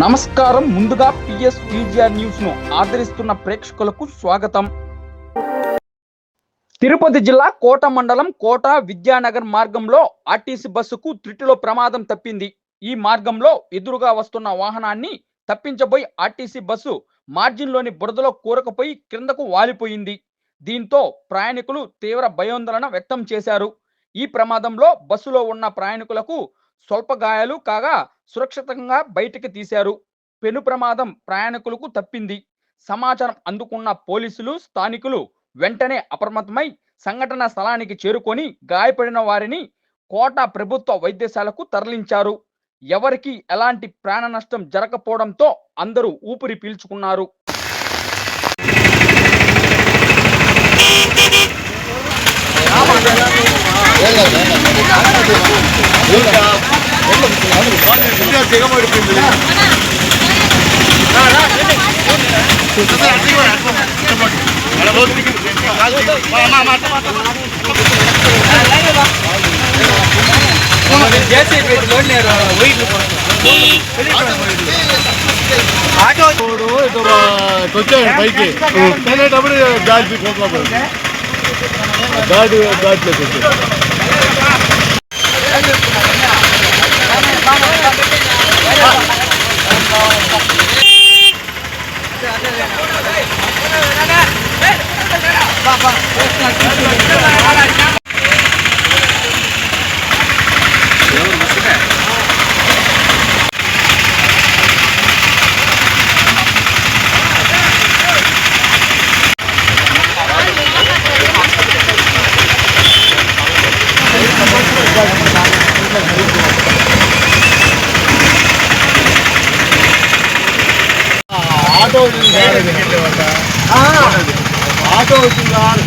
నమస్కారం. ముందుగా PS VGR న్యూస్ను ఆదరిస్తున్న ప్రేక్షకులకు స్వాగతం. తిరుపతి జిల్లా కోట మండలం కోట విద్యానగర్ మార్గంలో ఆర్టీసీ బస్సుకు త్రిటిలో ప్రమాదం తప్పింది. ఈ మార్గంలో ఎదురుగా వస్తున్న వాహనాన్ని తప్పించబోయి ఆర్టీసీ బస్సు మార్జిన్లోని బురదలో కూరకపోయి క్రిందకు వాలిపోయింది. దీంతో ప్రయాణికులు తీవ్ర భయోందోళన వ్యక్తం చేశారు. ఈ ప్రమాదంలో బస్సులో ఉన్న ప్రయాణికులకు స్వల్ప గాయాలు కాగా సురక్షితంగా బయటికి తీశారు. పెను ప్రమాదం ప్రయాణికులకు తప్పింది. సమాచారం అందుకున్న పోలీసులు స్థానికులు వెంటనే అప్రమత్తమై సంఘటన స్థలానికి చేరుకొని గాయపడిన వారిని కోట ప్రభుత్వ వైద్యశాలకు తరలించారు. ఎవరికి ఎలాంటి ప్రాణ నష్టం జరగకపోవడంతో అందరూ ఊపిరి పీల్చుకున్నారు. రోడ్డు ఇటు రా- వచ్చాడు పైకి వెళ్ళేటప్పుడు గాడి కోట్ల పోయింది గాడి గాడిలోకి వచ్చాడు Bye-bye. ఆటో వచ్చింది సార్ ఇది. ఆటో వచ్చింది సార్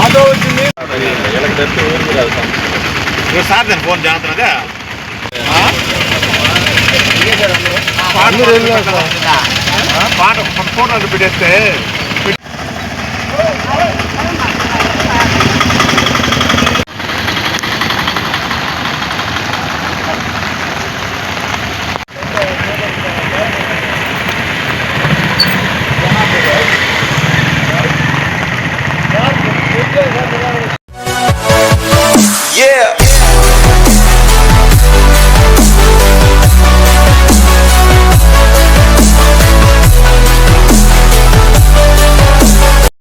ఆటో వచ్చింది సార్ నేను ఫోన్ చేస్తున్నదే అందరూ వెళ్ళారు సార్. పాట ఫోటో పెట్టేస్తే